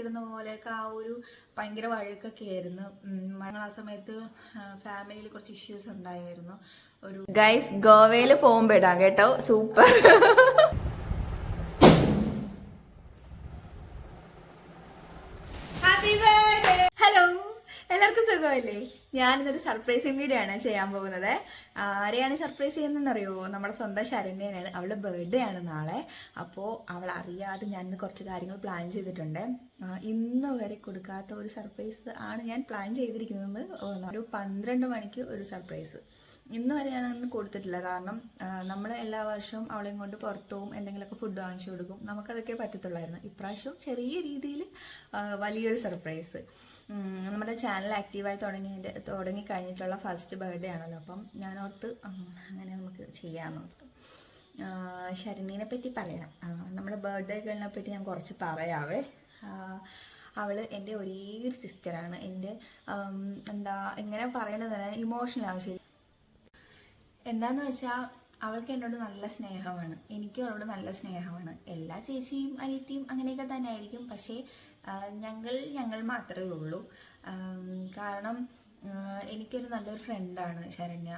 വഴക്കിടുന്ന പോലെയൊക്കെ ആ ഒരു ഭയങ്കര വഴക്കൊക്കെ ആയിരുന്നു. ഞങ്ങൾ ആ സമയത്ത് ഫാമിലിയിൽ കുറച്ച് ഇഷ്യൂസ് ഉണ്ടായിരുന്നു. ഒരു ഗൈസ് ഗോവയിൽ പോകുമ്പോ ഇടാം കേട്ടോ. സൂപ്പർ സുഖമല്ലേ ഞാൻ ഇന്നൊരു സർപ്രൈസിങ് വീഡിയോ ആണ് ചെയ്യാൻ പോകുന്നത്. ആരെയാണ് സർപ്രൈസ് ചെയ്യുന്നതെന്നറിയോ? നമ്മുടെ സ്വന്തം ശരണ്യനാണ് അവളുടെ ബർത്ത്ഡേ ആണ് നാളെ. അപ്പോൾ അവൾ അറിയാതെ ഞാൻ കുറച്ച് കാര്യങ്ങൾ പ്ലാൻ ചെയ്തിട്ടുണ്ട്. ഇന്ന് വരെ കൊടുക്കാത്ത ഒരു സർപ്രൈസ് ആണ് ഞാൻ പ്ലാൻ ചെയ്തിരിക്കുന്നത്. ഒരു പന്ത്രണ്ട് മണിക്ക് ഒരു സർപ്രൈസ് ഇന്ന് വരെ ഞാൻ അങ്ങനെ കൊടുത്തിട്ടില്ല. കാരണം നമ്മൾ എല്ലാ വർഷവും അവളെയും കൊണ്ട് പുറത്തു പോകും എന്തെങ്കിലുമൊക്കെ ഫുഡ് വാങ്ങിച്ചു കൊടുക്കും. നമുക്കതൊക്കെ പറ്റത്തുള്ളായിരുന്നു. ഇപ്രാവശ്യം ചെറിയ രീതിയിൽ വലിയൊരു സർപ്രൈസ് നമ്മുടെ ചാനൽ ആക്റ്റീവായി തുടങ്ങിയതിന്റെ തുടങ്ങി കഴിഞ്ഞിട്ടുള്ള ഫസ്റ്റ് ബർത്ത്ഡേ ആണല്ലോ. അപ്പം ഞാൻ ഓർത്ത് അങ്ങനെ നമുക്ക് ചെയ്യാമെന്ന് ഓർത്തു. ശരണ്യനെ പറ്റി പറയാം. നമ്മുടെ ബർത്ത്ഡേ ഗേളിനെ പറ്റി ഞാൻ കുറച്ച് പറയാവേ. അവൾ എന്റെ ഒരേ ഒരു സിസ്റ്ററാണ് എന്റെ എന്താ എങ്ങനെ പറയണത് ഇമോഷണൽ ആവശ്യം എന്താന്ന് വെച്ചാൽ അവൾക്ക് എന്നോട് നല്ല സ്നേഹമാണ്. എനിക്കും അവളോട് നല്ല സ്നേഹമാണ്. എല്ലാ ചേച്ചിയും അനിയത്തിയും അങ്ങനെയൊക്കെ തന്നെ ആയിരിക്കും പക്ഷേ ഞങ്ങൾ ഞങ്ങൾ മാത്രമേ ഉള്ളൂ. കാരണം എനിക്കൊരു നല്ലൊരു ഫ്രണ്ടാണ് ശരണ്യ.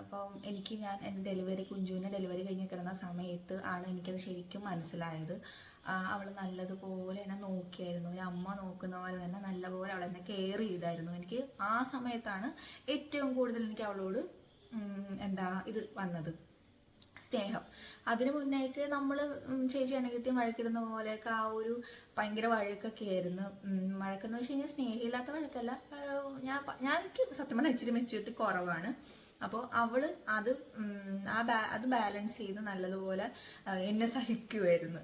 അപ്പം എനിക്ക് ഞാൻ എന്റെ ഡെലിവറി കുഞ്ചുവിന്റെ ഡെലിവറി കഴിഞ്ഞ് കിടന്ന സമയത്ത് ആണ് എനിക്കത് ശരിക്കും മനസ്സിലായത്. അവൾ നല്ലതുപോലെ എന്നെ നോക്കിയായിരുന്നു. ഒരു അമ്മ നോക്കുന്ന പോലെ തന്നെ നല്ലപോലെ അവൾ എന്നെ കെയർ ചെയ്തായിരുന്നു. എനിക്ക് ആ സമയത്താണ് ഏറ്റവും കൂടുതൽ എനിക്ക് അവളോട് എന്താ ഇത് വന്നത്? സ്നേഹം. അതിനു മുന്നായിട്ട് നമ്മൾ ചേച്ചി അനഗത്യം വഴക്കിടുന്ന പോലെയൊക്കെ ആ ഒരു ഭയങ്കര വഴക്കൊക്കെ ആയിരുന്നു. വഴക്കെന്ന് വെച്ച് കഴിഞ്ഞാൽ സ്നേഹമില്ലാത്ത വഴക്കല്ല. ഞാൻ ഞാൻ സത്യം പറഞ്ഞാൽ ഇച്ചിരി മെച്ചൂരിറ്റി കുറവാണ്. അപ്പോൾ അവൾ അത് ആ അത് ബാലൻസ് ചെയ്ത് നല്ലതുപോലെ എന്നെ സഹിക്കുമായിരുന്നു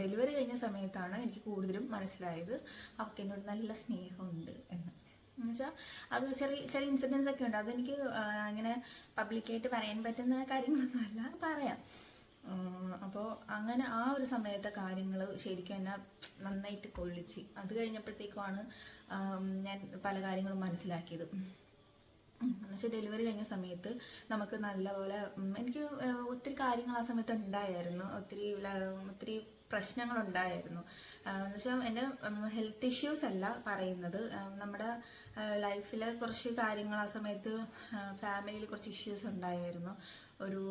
ഡെലിവറി കഴിഞ്ഞ സമയത്താണ് എനിക്ക് കൂടുതലും മനസ്സിലായത്. അവൾക്ക് എന്നോട് നല്ല സ്നേഹമുണ്ട്. എന്നുവെച്ചാൽ അത് ചെറിയ ചെറിയ ഇൻസിഡൻസ് ഒക്കെ ഉണ്ട്. അതെനിക്ക് അങ്ങനെ പബ്ലിക്കായിട്ട് പറയാൻ പറ്റുന്ന കാര്യങ്ങളൊന്നുമല്ല പറയാം. അപ്പോൾ അങ്ങനെ ആ ഒരു സമയത്തെ കാര്യങ്ങൾ ശരിക്കും എന്നെ നന്നായിട്ട് കൊള്ളിച്ച്. അത് കഴിഞ്ഞപ്പോഴത്തേക്കുമാണ് ഞാൻ പല കാര്യങ്ങളും മനസ്സിലാക്കിയത്. എന്നുവെച്ചാൽ ഡെലിവറി കഴിഞ്ഞ സമയത്ത് നമുക്ക് നല്ലപോലെ എനിക്ക് ഒത്തിരി കാര്യങ്ങൾ ആ സമയത്ത് ഉണ്ടായിരുന്നു. ഒത്തിരി ഒത്തിരി പ്രശ്നങ്ങൾ ഉണ്ടായിരുന്നു എന്നുവെച്ചാൽ എന്റെ ഹെൽത്ത് ഇഷ്യൂസ് അല്ല പറയുന്നത്. നമ്മുടെ ലൈഫിലെ കുറച്ച് കാര്യങ്ങൾ ആ സമയത്ത് ഫാമിലിയിൽ കുറച്ച് ഇഷ്യൂസ് ഉണ്ടായിരുന്നു. ഒരു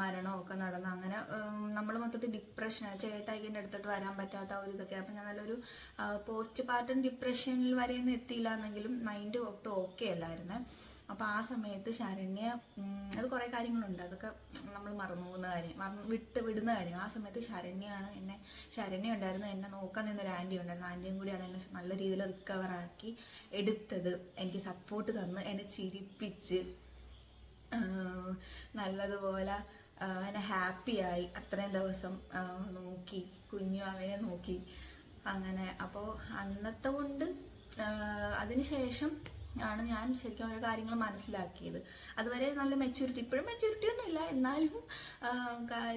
മരണമൊക്കെ നടന്നു അങ്ങനെ നമ്മൾ മൊത്തത്തിൽ ഡിപ്രഷൻ ചേട്ടായിക്ക് എന്റെ അടുത്തോട്ട് വരാൻ പറ്റാത്ത ഒരു ഇതൊക്കെ. അപ്പം ഞാൻ നല്ലൊരു പോസ്റ്റ് പാർട്ടം ഡിപ്രഷനിൽ വരെയൊന്നും എത്തിയില്ല എന്നെങ്കിലും മൈൻഡ് ഒട്ടും ഓക്കെ അല്ലായിരുന്നേ. അപ്പോൾ ആ സമയത്ത് ശരണ്യ അത് കുറേ കാര്യങ്ങളുണ്ട്. അതൊക്കെ നമ്മൾ മറന്നു പോകുന്ന കാര്യം മറന്നു വിട്ട് വിടുന്ന കാര്യം. ആ സമയത്ത് ശരണ്യാണ് എന്നെ ശരണ്യ ഉണ്ടായിരുന്നു എന്നെ നോക്കാൻ നിന്നൊരു ആന്റി ഉണ്ടായിരുന്നു. ആന്റിയും കൂടിയാണ് എന്നെ നല്ല രീതിയിൽ റിക്കവറാക്കി എടുത്തത്. എനിക്ക് സപ്പോർട്ട് തന്ന് എന്നെ ചിരിപ്പിച്ച്. നല്ലതുപോലെ എന്നെ ഹാപ്പിയായി അത്രയും ദിവസം നോക്കി കുഞ്ഞു അവനെ നോക്കി. അങ്ങനെ അപ്പോൾ അന്നത്തെ കൊണ്ട് അതിനുശേഷം ആണ് ഞാൻ ശരിക്കും ഓരോ കാര്യങ്ങൾ മനസ്സിലാക്കിയത്. അതുവരെ നല്ല മെച്യൂരിറ്റി ഇപ്പോഴും മെച്യൂരിറ്റി ഒന്നും ഇല്ല. എന്നാലും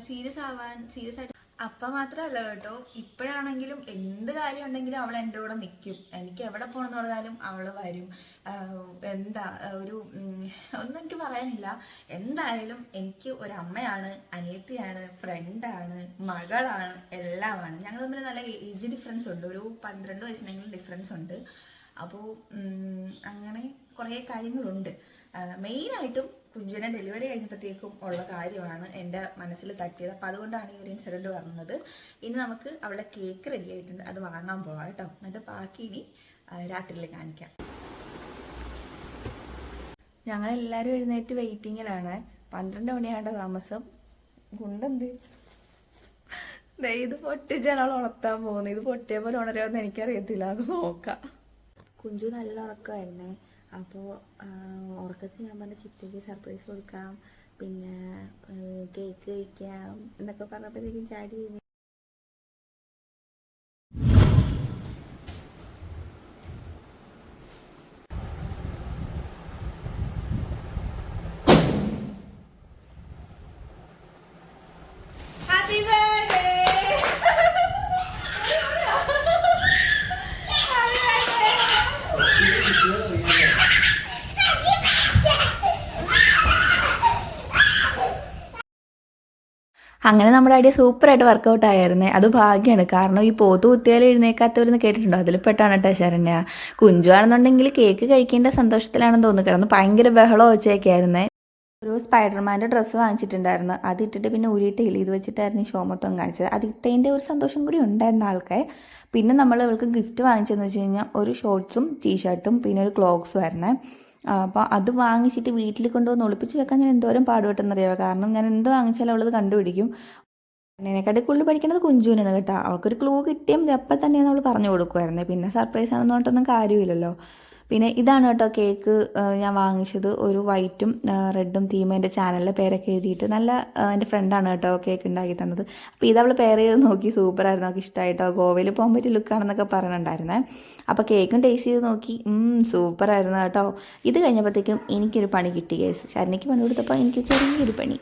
സീരിയസ് ആവാൻ സീരിയസ് ആയിട്ട് അപ്പം മാത്രമല്ല കേട്ടോ. ഇപ്പോഴാണെങ്കിലും എന്ത് കാര്യം ഉണ്ടെങ്കിലും അവൾ എന്റെ കൂടെ നിൽക്കും എനിക്ക് എവിടെ പോകണമെന്ന് പറഞ്ഞാലും അവൾ വരും. എന്താ ഒരു ഒന്നും എനിക്ക് പറയാനില്ല. എന്തായാലും എനിക്ക് ഒരു അമ്മയാണ് അനിയത്തിയാണ് ഫ്രണ്ടാണ് മകളാണ് എല്ലാമാണ്. ഞങ്ങൾ തമ്മിൽ നല്ല ഏജ് ഡിഫറൻസ് ഉണ്ട്. ഒരു പന്ത്രണ്ട് വയസ്സിനെങ്കിലും ഡിഫറൻസ് ഉണ്ട്. അപ്പോൾ അങ്ങനെ കുറേ കാര്യങ്ങളുണ്ട്. മെയിനായിട്ടും കുഞ്ചിനെ ഡെലിവറി കഴിഞ്ഞപ്പോഴത്തേക്കും ഉള്ള കാര്യമാണ് എന്റെ മനസ്സിൽ തട്ടിയത്. അപ്പോൾ അതുകൊണ്ടാണ് ഈ ഒരു ഇൻസിഡന്റ് പറഞ്ഞത് ഇനി നമുക്ക് അവളുടെ കേക്ക് റെഡി ആയിട്ടുണ്ട്. അത് വാങ്ങാൻ പോവാം കേട്ടോ. എന്നിട്ട് ബാക്കി ഇനി രാത്രിയിൽ കാണിക്കാം. ഞങ്ങളെല്ലാവരും എഴുന്നേറ്റ് വെയിറ്റിങ്ങിലാണ് പന്ത്രണ്ട് മണിയാണ്ട താമസം. ഗുണ്ടെന്ത്? ഇത് പൊട്ടിച്ചാണ് അവൾ ഉണർത്താൻ പോകുന്നത് ഇത് പൊട്ടിയ പോലെ ഉണരുമെന്ന് എനിക്കറിയത്തില്ല. അത് നോക്കാം. കുഞ്ചു നല്ല ഉറക്കമായിരുന്നേ. അപ്പോൾ ഉറക്കത്തിൽ ഞാൻ പറഞ്ഞ ചിറ്റയ്ക്ക് സർപ്രൈസ് കൊടുക്കാം. പിന്നെ കേക്ക് കഴിക്കാം എന്നൊക്കെ പറഞ്ഞപ്പോഴത്തേക്കും ചാടി അങ്ങനെ നമ്മുടെ ഐഡിയ സൂപ്പറായിട്ട് വർക്കൗട്ട് ആയിരുന്നേ. അത് ഭാഗ്യമാണ് കാരണം ഈ പോത്ത് കുത്തിയാൽ എഴുന്നേക്കാത്തവരെന്ന് കേട്ടിട്ടുണ്ടോ? അതിൽ പെട്ടാണ് കേട്ടോ ശരണ്യ. കുഞ്ചു ആണെന്നുണ്ടെങ്കിൽ കേക്ക് കഴിക്കേണ്ട സന്തോഷത്തിലാണെന്ന് തോന്നുന്നു. കാരണം ഭയങ്കര ബഹളം വെച്ചൊക്കെ ആയിരുന്നേ. ഒരു സ്പൈഡർമാന്റെ ഡ്രസ്സ് വാങ്ങിച്ചിട്ടുണ്ടായിരുന്നു. അത് ഇട്ടിട്ട് പിന്നെ ഊരിയിട്ടില്ല ഇത് വെച്ചിട്ടായിരുന്നു ഈ ഷോ മൊത്തം കാണിച്ചത്. അത് ഇട്ടതിന്റെ ഒരു സന്തോഷം കൂടി ഉണ്ടായിരുന്ന ആൾക്കാർ പിന്നെ നമ്മൾ ഇവൾക്ക് ഗിഫ്റ്റ് വാങ്ങിച്ചതെന്ന് വെച്ച് കഴിഞ്ഞാൽ ഒരു ഷോർട്സും ടീഷർട്ടും പിന്നെ ഒരു ക്ലോക്സും ആയിരുന്നേ. അപ്പോൾ അത് വാങ്ങിച്ചിട്ട് വീട്ടിൽ കൊണ്ടുവന്ന് ഒളിപ്പിച്ച് വെക്കാൻ ഞാൻ എന്തോരം പാടുപെട്ടെന്നറിയാമോ കാരണം ഞാൻ എന്ത് വാങ്ങിച്ചാലും അവളത് കണ്ടുപിടിക്കും. എന്നെക്കാട്ടി കൂടുതൽ പഠിക്കേണ്ടത് കുഞ്ചുവിനാണ് കേട്ടോ. അവൾക്കൊരു ക്ലൂ കിട്ടിയും അപ്പം തന്നെ നമ്മൾ പറഞ്ഞു കൊടുക്കുമായിരുന്നു പിന്നെ സർപ്രൈസ് ആണെന്ന് പറഞ്ഞിട്ടൊന്നും കാര്യമില്ലല്ലോ. പിന്നെ ഇതാണ് കേട്ടോ കേക്ക് ഞാൻ വാങ്ങിച്ചത്. ഒരു വൈറ്റും റെഡും തീം എന്റെ ചാനലിലെ പേരൊക്കെ എഴുതിയിട്ട് നല്ല എന്റെ ഫ്രണ്ടാണ് കേട്ടോ കേക്ക് ഉണ്ടാക്കി തന്നത്. അപ്പോൾ ഇത് അവൾ പെയർ ചെയ്ത് നോക്കി സൂപ്പറായിരുന്നു അവൾക്ക് ഇഷ്ടമായിട്ടോ ഗോവയിൽ പോകാൻ പറ്റിയ ലുക്കാണെന്നൊക്കെ പറഞ്ഞിട്ടുണ്ടായിരുന്നേ. അപ്പോൾ കേക്കും ടേസ്റ്റ് ചെയ്ത് നോക്കി സൂപ്പറായിരുന്നു കേട്ടോ. ഇത് കഴിഞ്ഞപ്പോഴത്തേക്കും എനിക്കൊരു പണി കിട്ടി കേസ് ശരണിക്ക് പണി കൊടുത്തപ്പോൾ എനിക്ക് ചെറിയൊരു പണി.